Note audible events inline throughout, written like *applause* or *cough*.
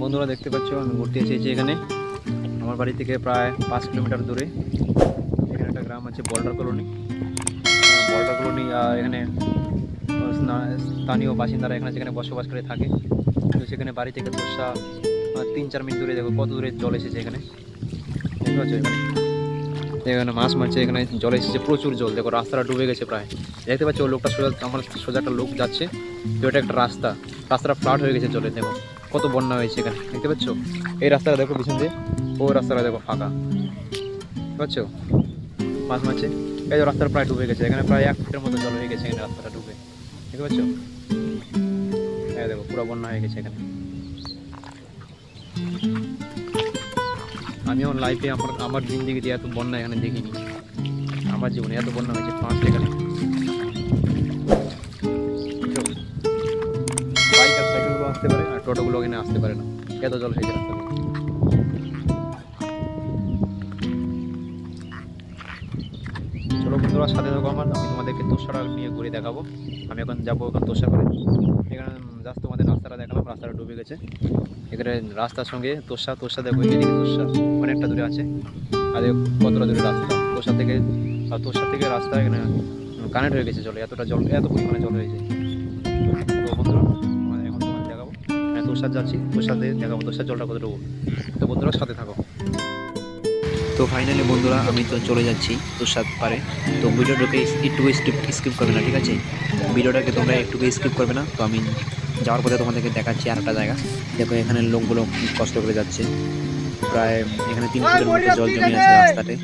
বন্ধুরা দেখতে পাচ্ছ, আমি ঘুরতে এসেছি এখানে। আমার বাড়ি থেকে প্রায় পাঁচ কিলোমিটার দূরে। এখানে একটা গ্রাম আছে, বর্ডার কলোনি। বর্ডার কলোনি এখানে স্থানীয় বাসিন্দারা এখানে সেখানে বসবাস করে থাকে। তো সেখানে বাড়ি থেকে তোষা তিন চার মিনিট দূরে দেখো, কত দূরে জল এসেছে এখানে। দেখতে পাচ্ছ এখানে? এখানে মাছ মারছে, এখানে জল এসেছে প্রচুর জল। দেখো রাস্তাটা ডুবে গেছে প্রায়। দেখতে পাচ্ছ, লোকটা সোজা, আমার সোজা একটা লোক যাচ্ছে। তো এটা একটা রাস্তা। রাস্তাটা ফ্লাট হয়ে গেছে জলে, দেখো। কত বন্যা হয়েছে এখানে, দেখতে পাচ্ছ? এই রাস্তাটা দেখো পিছন দিয়ে। ওই রাস্তাটা দেখো ফাঁকা। পাচ্ছ? মাছ মারছে। এই যে রাস্তাটা প্রায় ডুবে গেছে। এখানে প্রায় এক ফুটের মতো জল হয়ে গেছে এখানে রাস্তাটা ডুবে। দেখতে পাচ্ছ? এই দেখো, পুরো বন্যা হয়ে গেছে এখানে। আমি আমার লাইফে আমার আমার জিন্দিগিতে এত বন্যা এখানে দেখিনি। আমার জীবনে এত বন্যা হয়েছে ফার্স্ট এখানে বাইক আর সাইকেলগুলো আসতে পারে, আর টোটোগুলো এখানে আসতে পারে না। এত জল হয়েছে রাস্তা বন্ধুরা, সাথে থাকো আমার। আমি তোমাদেরকে তোষাটা নিয়ে ঘুরে দেখাবো। আমি এখন যাব এখন তোষা করে এখানে জাস্ট তোমাদের রাস্তাটা দেখালাম, রাস্তাটা ডুবে গেছে। এখানে রাস্তার সঙ্গে তোষা তোষা দেখো এদিকে তোষা অনেকটা দূরে আছে। আর কতটা দূরে রাস্তা। তোষা থেকে, আর তোষা থেকে রাস্তা এখানে কানেক্ট হয়ে গেছে জলে, এতটা জল, এত পরিমাণে জল হয়েছে তো বন্ধুরা এখন তোমাদের দেখাবো। আমি তোষার যাচ্ছি তোষাতে দেখাবো, তোষার জলটা কতটুকু। তো বন্ধুরা, সাথে থাকো। তো ফাইনালি বন্ধুরা, আমি তো চলে যাচ্ছি তোষার পারে। তো ভিডিওটাকে একটু স্কিপ স্কিপ করবে না, ঠিক আছে? ভিডিওটাকে তোমরা একটু স্কিপ করবে না, তো আমি যাওয়ার পথে তোমাদেরকে দেখাচ্ছি আর একটা জায়গা। দেখো, এখানে লোকগুলো কষ্ট করে যাচ্ছে। প্রায় এখানে তিন ফুটের মতো জল জমে আছে রাস্তাতে।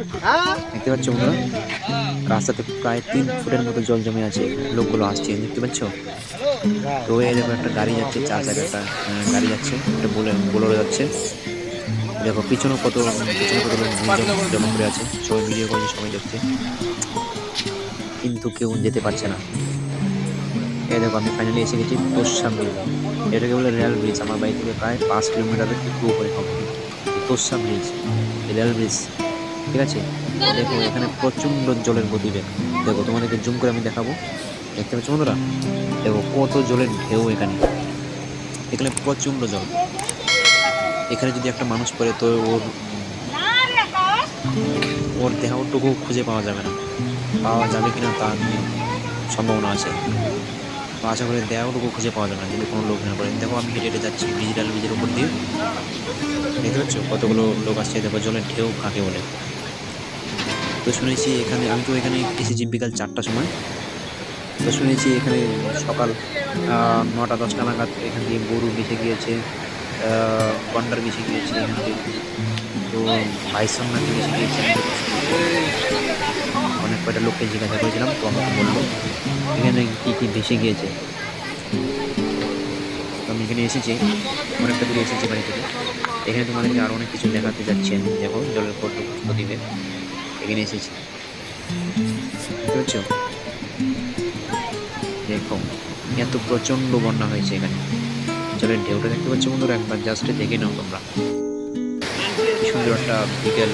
দেখতে পাচ্ছ বন্ধুরা? রাস্তাতে প্রায় তিন ফুটের মতো জল জমে আছে, লোকগুলো আসছে, দেখতে পাচ্ছ? তো এই দেখো, একটা গাড়ি যাচ্ছে, চার চাকা একটা গাড়ি যাচ্ছে, একটা বলে বোলেরো যাচ্ছে। দেখো পিছনে কত পিছনে কত লোক জমা- করে আছে। সবাই ভিডিও করছে সবাই দেখছে। কিন্তু কেউ যেতে পারছে না। এই দেখো, আমি ফাইনালি এসে গেছি তোষা ব্রিজ এটাকে বলে রেল ব্রিজ আমার বাড়ি থেকে প্রায় পাঁচ কিলোমিটারের একটু উপরে হবে। তোষা ব্রিজ রেল ব্রিজ ঠিক আছে? দেখো, এখানে প্রচণ্ড জলের গতিবেগ। দেখো, তোমাদেরকে জুম করে আমি দেখাবো। দেখতে পাচ্ছ বন্ধুরা? দেখো, কত জলের ঢেউ এখানে। এখানে প্রচণ্ড জল। এখানে যদি একটা মানুষ পড়ে, তো ওর ওর দেহটুকু খুঁজে পাওয়া যাবে না। পাওয়া যাবে কিনা তা নিয়ে সম্ভাবনা আছে। আশা করি দেহটুকু খুঁজে পাওয়া যাবে না, যদি কোনো লোক না পড়ে। দেখো, আমি হেঁটে হেঁটে যাচ্ছি ডিজিটাল ব্রিজের উপর দিয়ে। দেখতে পাচ্ছ? কতগুলো লোক আসছে, দেখো, জলের ঢেউ কাকে বলে। তো শুনেছি এখানে, আমি তো এখানে এসেছি বিকাল চারটার সময়। তো শুনেছি এখানে সকাল নটা, দশটা নাগাদ এখান দিয়ে গরু মিশে গিয়েছে। গন্ডার মিশে গিয়েছে তো বাইসন নাকি মিশে গিয়েছে অনেক কয়টা লোককে জিজ্ঞাসা করেছিলাম, তো আমাকে বলল, এখানে কী কী ভেসে গিয়েছে? আমি এখানে এসেছি, অনেকটা দূরে এসেছি বাড়ি থেকে। এখানে তোমাদেরকে আরও অনেক কিছু দেখাতে যাচ্ছি আমি। দেখো, জলের গতিবেগ এখানে এসেছি। বুঝছ? দেখো, এত প্রচণ্ড বন্যা হয়েছে এখানে। জলের ঢেউটা দেখতে পাচ্ছ বন্ধুরা? একবার জাস্ট দেখে নাও তোমরা। সুন্দর একটা বিকেল।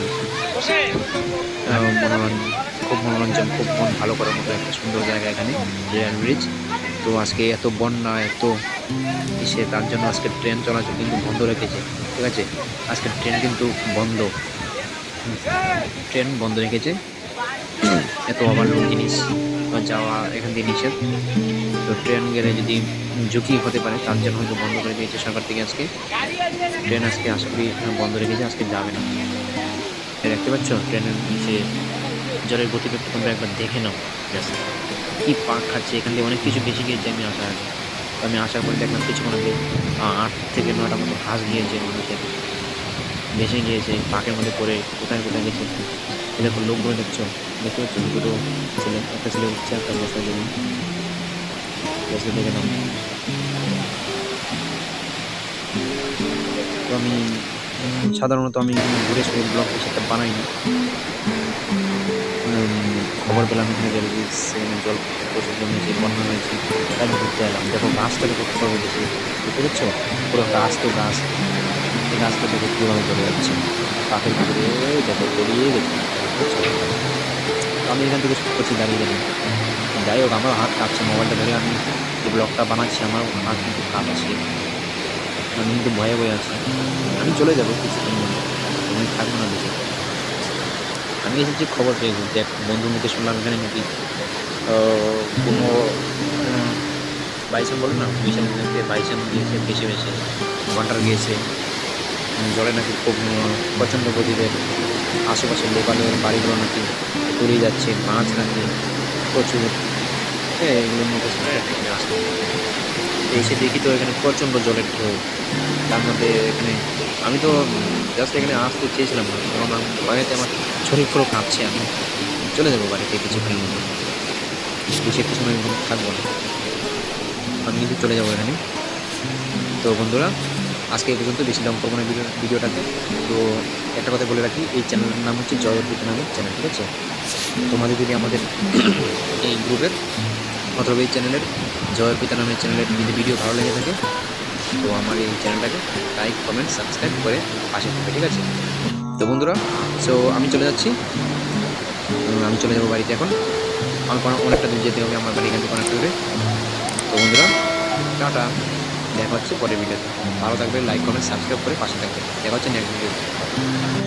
মনোরঞ্জন, খুব মনোরঞ্জন, খুব মন ভালো করার মতো একটা সুন্দর জায়গা এখানে রেল ব্রিজ তো আজকে এত বন্যা, এত ইসে, তার জন্য আজকে ট্রেন চলাচল কিন্তু বন্ধ রেখেছে, ঠিক আছে? আজকে ট্রেন কিন্তু বন্ধ। ট্রেন বন্ধ রেখেছে। এত ওভারলোড জিনিস বা যাওয়া এখান দিয়ে নিষেধ। তো ট্রেন গেলে যদি ঝুঁকি হতে পারে তার জন্য হয়তো বন্ধ করে দিয়েছে সরকার থেকে আজকে। ট্রেন আজকে আশা করি বন্ধ রেখেছে আজকে যাবে না। দেখতে পাচ্ছ ট্রেনের নিচে জলের গতিবেগটা তোমরা একবার দেখে নাও। জাস্ট কী পাক খাচ্ছে এখান থেকে অনেক কিছু বেশি গিয়েছে আমি আসার আগে তো আমি আসার পরে দেখলাম কিছু আহ, আট থেকে নটা মতো হাঁস গিয়েছে মানুষের বেশি গিয়েছে পাকের মধ্যে পড়ে কোথায় কোথায় গেছে? দেখো লোকগুলো দেখছ? দেখতে পাচ্ছ দুটো ছেলে একটা ছেলে উঠছে একটা বসার জন্য বসে দেখে নাও তো আমি সাধারণত আমি ঘুরে শুয়ে ব্লগ সেটা বানাইনি। উম, খবর পেলাম এখানে সেখানে জল প্রচুর জমেছে বন্যা হয়েছে। তাই ঘুরতে এলাম। দেখো গাছটাকে কত বড় হয়েছে বুঝতে পারছ? পুরো গাছ তো গাছ। এই গাছটা দেখো কীভাবে চলে যাচ্ছে। পাখির ভিতরে দেখো গড়িয়ে গেছে। আমি এখান থেকে শুট করছি, দাঁড়িয়ে দাঁড়িয়ে যাই হোক, আমার হাত কাঁপছে, মোবাইলটা ধরে আমি যে ব্লগটা বানাচ্ছি, আমার হাত কিন্তু কাঁপছে। আমি কিন্তু ভয়ে ভয়ে আছি। আমি চলে যাব কিছুক্ষণ মধ্যে আমি থাকব না বেশি আমি এসেছি খবর পেয়েছি যে এক বন্ধুর মুখে শুনলাম এখানে নাকি কোনো বাইসান বলে না, মিশন বাইসান গিয়েছে ভেসে ভেসে ঘণ্টার গিয়েছে। জলে নাকি খুব প্রচণ্ড গতিতে আশেপাশের লোকালের বাড়িগুলো নাকি তলিয়ে যাচ্ছে মাছ নাকি প্রচুর। হ্যাঁ এগুলোর মধ্যে এখানে আসলাম এসে দেখি তো এখানে প্রচণ্ড জলের ঢেউ। তার মধ্যে এখানে আমি তো জাস্ট এখানে আসতে চেয়েছিলাম। না কারণ আমার বাড়িতে আমার শরীর পুরো কাঁপছে, আমি চলে যাব বাড়িতে কিছুক্ষণের মধ্যে। বেশি একটু সময় থাকব। না আমি কিন্তু চলে যাব এখানে। তো বন্ধুরা আজকে এই পর্যন্ত, বেশি দাম করব না ভিডিও ভিডিওটাতে। তো একটা কথা বলে রাখি, এই চ্যানেলের নাম হচ্ছে জয় অর্পিত নামের চ্যানেল, ঠিক আছে? তোমাদের যদি আমাদের *coughs* এই গ্রুপের, অথবা এই চ্যানেলের জয় অর্পিতা নামের চ্যানেলের যদি ভিডিও ভালো লেগে থাকে, তো আমার এই চ্যানেলটাকে লাইক, কমেন্ট, সাবস্ক্রাইব করে পাশে থাকবে, ঠিক আছে? তো বন্ধুরা সো আমি চলে যাচ্ছি। আমি চলে যাব বাড়িতে এখন। আমার অনেকটা দূর যেতে হবে আমার বাড়ি এখান থেকে অনেকটা দূরে। তো বন্ধুরা, টাটা। দেখা হচ্ছে পরের ভিডিওতে ভালো থাকবে লাইক কমেন্ট সাবস্ক্রাইব করে পাশে থাকবে দেখা হচ্ছে নেক্সট ভিডিও